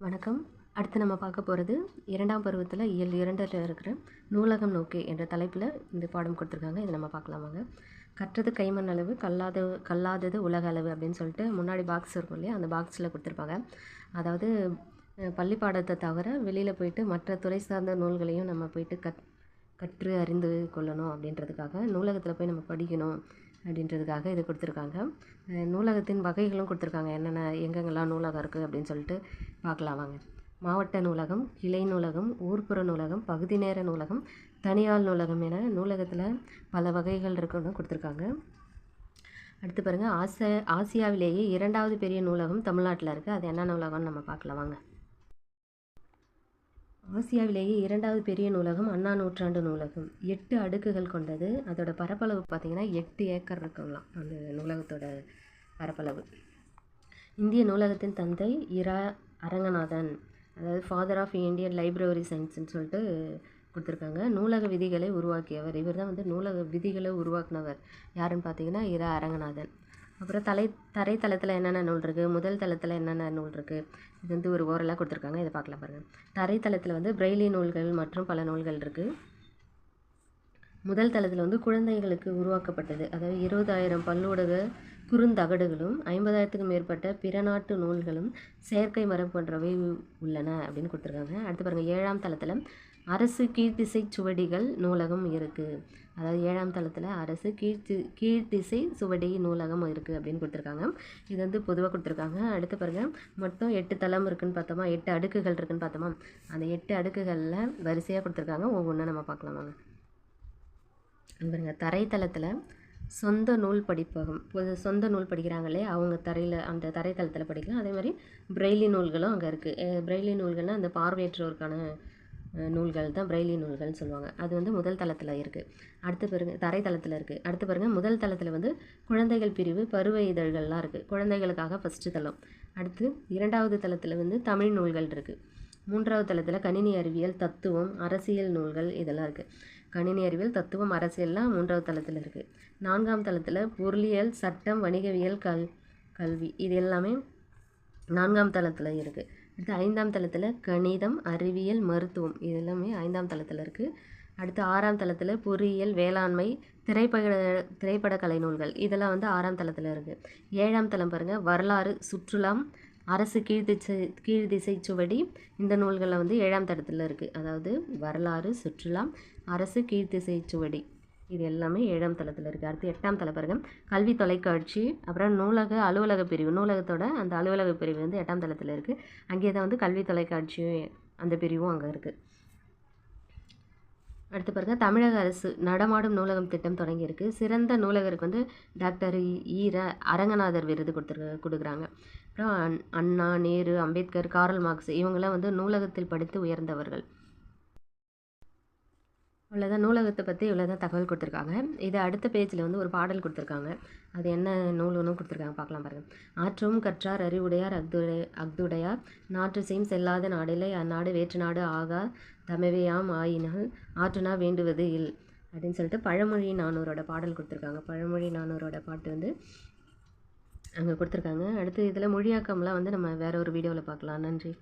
வணக்கம். அடுத்து நம்ம பார்க்க போகிறது இரண்டாம் பருவத்தில் இயல் இரண்டில் இருக்கிற நூலகம் நோக்கி என்ற தலைப்பில் இந்த பாடம் கொடுத்துருக்காங்க. இதை நம்ம பார்க்கலாமாங்க கற்றது கைமண் அளவு கல்லாத கல்லாதது உலக அளவு அப்படின்னு சொல்லிட்டு முன்னாடி பாக்ஸ் இருக்கும் இல்லையா? அந்த பாக்ஸில் கொடுத்துருப்பாங்க. அதாவது பள்ளி பாடத்தை தவிர வெளியில் போயிட்டு மற்ற துறை சார்ந்த நூல்களையும் நம்ம போயிட்டு கற் கற்று அறிந்து கொள்ளணும் அப்படின்றதுக்காக நூலகத்தில் போய் நம்ம படிக்கணும். அப்படின்றதுக்காக இது கொடுத்துருக்காங்க. நூலகத்தின் வகைகளும் கொடுத்துருக்காங்க. என்னென்ன எங்கெங்கெல்லாம் நூலகம் இருக்குது அப்படின்னு சொல்லிட்டு பார்க்கலாம் வாங்க. மாவட்ட நூலகம் கிளை நூலகம் ஊர்ப்புற நூலகம் பகுதி நேர நூலகம் தனியார் நூலகம் என நூலகத்தில் பல வகைகள் இருக்குன்னு கொடுத்துருக்காங்க. அடுத்து பாருங்கள் ஆச ஆசியாவிலேயே இரண்டாவது பெரிய நூலகம் தமிழ்நாட்டில் இருக்குது அது என்ன நூலகம்னு நம்ம பார்க்கலாம் வாங்க. ஆசியாவிலேயே இரண்டாவது பெரிய நூலகம் அண்ணா நூற்றாண்டு நூலகம். எட்டு அடுக்குகள் கொண்டது. அதோட பரப்பளவு பார்த்திங்கன்னா எட்டு ஏக்கர் இருக்குங்களாம். அந்த நூலகத்தோட பரப்பளவு. இந்திய நூலகத்தின் தந்தை இரா அரங்கநாதன். அதாவது ஃபாதர் ஆஃப் இந்தியன் லைப்ரரி சயின்ஸ்னு சொல்லிட்டு கொடுத்துருக்காங்க. நூலக விதிகளை உருவாக்கியவர். இவர் தான் வந்து நூலக விதிகளை உருவாக்குனவர். யாருன்னு பார்த்தீங்கன்னா இரா அரங்கநாதன். அப்புறம் தலை தரைத்தளத்தில் என்னென்ன நூல் இருக்குது முதல் தளத்தில் என்னென்ன நூல் இருக்குது இது வந்து ஒரு ஓரலாக கொடுத்துருக்காங்க. இதை பார்க்கலாம் பாருங்கள் தரைத்தளத்தில் வந்து பிரெய்லி நூல்கள் மற்றும் பல நூல்கள் இருக்குது முதல் தளத்தில் வந்து குழந்தைகளுக்கு உருவாக்கப்பட்டது. அதாவது இருபதாயிரம் பல்லூடக குறுந்தகடுகளும் ஐம்பதாயிரத்துக்கும் மேற்பட்ட பிற நாட்டு நூல்களும் செயற்கை மரம் போன்றவை உள்ளன அப்படின்னு கொடுத்துருக்காங்க. அடுத்து பாருங்கள் ஏழாம் தளத்தில் அரசு கீழ்த்திசை சுவடிகள் நூலகம் இருக்குது அதாவது ஏழாம் தளத்தில் அரசு கீழ்த்தி கீழ்த்திசை சுவடி நூலகம் இருக்குது அப்படின்னு கொடுத்துருக்காங்க. இது வந்து பொதுவாக கொடுத்துருக்காங்க. அடுத்து பாருங்கள் மொத்தம் எட்டு தளம் இருக்குன்னு பார்த்தோமா? எட்டு அடுக்குகள் இருக்குதுன்னு பார்த்தோமா? அந்த எட்டு அடுக்குகளில் வரிசையாக கொடுத்துருக்காங்க. ஒவ்வொன்றும் நம்ம பார்க்கலாம் வாங்க. பாருங்கள் தரைத்தளத்தில் சொந்த நூல் படிப்பகம். பொது சொந்த நூல் படிக்கிறாங்களே அவங்க தரையில் அந்த தரைத்தளத்தில் படிக்கலாம். அதே மாதிரி பிரெய்லி நூல்களும் அங்கே இருக்குது பிரெய்லி நூல்கள்னால் அந்த பார்வையற்றோருக்கான நூல்கள் தான் பிரெய்லி நூல்கள்னு சொல்லுவாங்க. அது வந்து முதல் தளத்தில் இருக்குது அடுத்து பாருங்க தரைத்தளத்தில் இருக்குது அடுத்து பாருங்கள் முதல் தளத்தில் வந்து குழந்தைகள் பிரிவு பருவ இதழ்கள்லாம் இருக்குது குழந்தைகளுக்காக ஃபஸ்ட்டு தளம். அடுத்து இரண்டாவது தளத்தில் வந்து தமிழ் நூல்கள் இருக்குது மூன்றாவது தளத்தில் கணினி அறிவியல் தத்துவம் அரசியல் நூல்கள் இதெல்லாம் இருக்குது கணினி அறிவியல் தத்துவம் அரசியல்லாம் மூன்றாவது தளத்தில் இருக்குது நான்காம் தளத்தில் பொருளியல் சட்டம் வணிகவியல் கல் கல்வி இது எல்லாமே நான்காம் தளத்தில் இருக்குது அடுத்து ஐந்தாம் தளத்தில் கணிதம் அறிவியல் மருத்துவம் இது எல்லாமே ஐந்தாம் தளத்தில் இருக்குது அடுத்து ஆறாம் தளத்தில் பொறியியல் வேளாண்மை திரைப்பட திரைப்பட கலை நூல்கள் இதெல்லாம் வந்து ஆறாம் தளத்தில் இருக்குது ஏழாம் தளம் பாருங்கள் வரலாறு சுற்றுலாம் அரசு கீழ்திசை கீழ்திசை சுவடி இந்த நூல்களில் வந்து ஏழாம் தளத்தில் இருக்குது அதாவது வரலாறு சுற்றுலாம் அரசு கீழ்த்திசை சுவடி இது எல்லாமே ஏழாம் தளத்தில் இருக்குது அடுத்து எட்டாம் தலை பாருங்கள் கல்வி தொலைக்காட்சி அப்புறம் நூலக அலுவலக பிரிவு. நூலகத்தோட அந்த அலுவலக பிரிவு வந்து எட்டாம் தளத்தில் இருக்குது அங்கேயே தான் வந்து கல்வி தொலைக்காட்சியும் அந்த பிரிவும் அங்கே இருக்குது அடுத்து பாருங்க. தமிழக அரசு நடமாடும் நூலகம் திட்டம் தொடங்கியிருக்கு சிறந்த நூலகருக்கு வந்து டாக்டர் ஈர அரங்கநாதர் விருது கொடுத்துரு கொடுக்குறாங்க. அப்புறம் அண்ணா நேரு அம்பேத்கர் காரல் மார்க்ஸ் இவங்கெல்லாம் வந்து நூலகத்தில் படித்து உயர்ந்தவர்கள். இவ்வளோதான் நூலகத்தை பற்றி இவ்வளோதான் தகவல் கொடுத்துருக்காங்க. இது அடுத்த பேஜில் வந்து ஒரு பாடல் கொடுத்துருக்காங்க. அது என்ன நூல்னு கொடுத்துருக்காங்க. பார்க்கலாம் பாருங்கள் ஆற்றும் கற்றார் அறிவுடையார் அக்துடைய அக்துடையார் நாற்று செய்யும் செல்லாத நாடிலே அந்நாடு வேற்று நாடு ஆகா தமவேயாம் ஆயினால். ஆற்றுனா வேண்டுவது இல் அப்படின்னு சொல்லிட்டு பழமொழி நானூரோட பாடல் கொடுத்துருக்காங்க. பழமொழி நானூரோட பாட்டு வந்து அங்கே கொடுத்துருக்காங்க. அடுத்து இதில் மொழியாக்கம்லாம் வந்து நம்ம வேற ஒரு வீடியோவில் பார்க்கலாம். நன்றி.